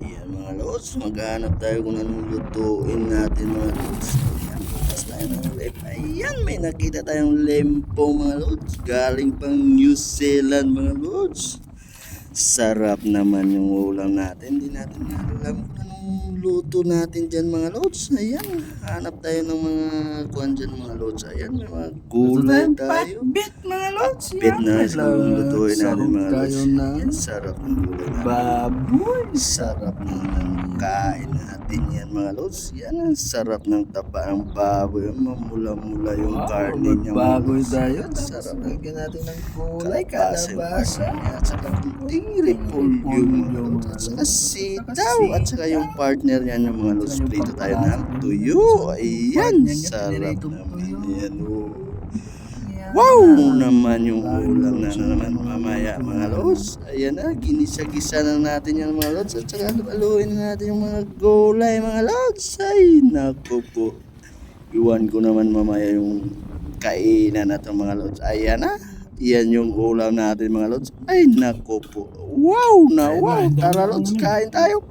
Yan mga lods, maghanap tayo kung anong lutuin natin mga lods. Ayan, bukas tayo ng lem. Ayan, may nakita tayong lempo mga lods. Galing pang New Zealand mga lods. Sarap naman yung ulam natin. Hindi natin alam kung anong luto natin dyan mga lods. Ayan, hanap tayo ng mga kuhan dyan mga lods. Ayan, may mga gulay tayo. Bit mga lods. Bit na siguro yung lutuin natin mga lods. sarap ng gulay natin. baboy. Sarap ng kain natin yan mga lods. Yan ang sarap ng taba ng baboy. Mamula-mula yung karne niya. Baboy tayo. Sarap. lagyan natin ng kulay, Kalabasa. At saka kunting repolyo mga lods. At saka sitaw. At saka yung partner niya yung mga lods. Prito tayo ng tuyo. Ayan. Sarap naman yan. Oh. Wow naman yung ulam na naman mamaya mga lods. Ayan na, ginisa-gisa na natin yan mga lods. At saka aluin na natin yung mga gulay mga lods. Ay, naku po. Iwan ko naman mamaya yung kainan na mga lods. Ayan na. Yan yung ulam natin mga lods. Ay, naku po. Wow na wow. Tara lods, kain tayo.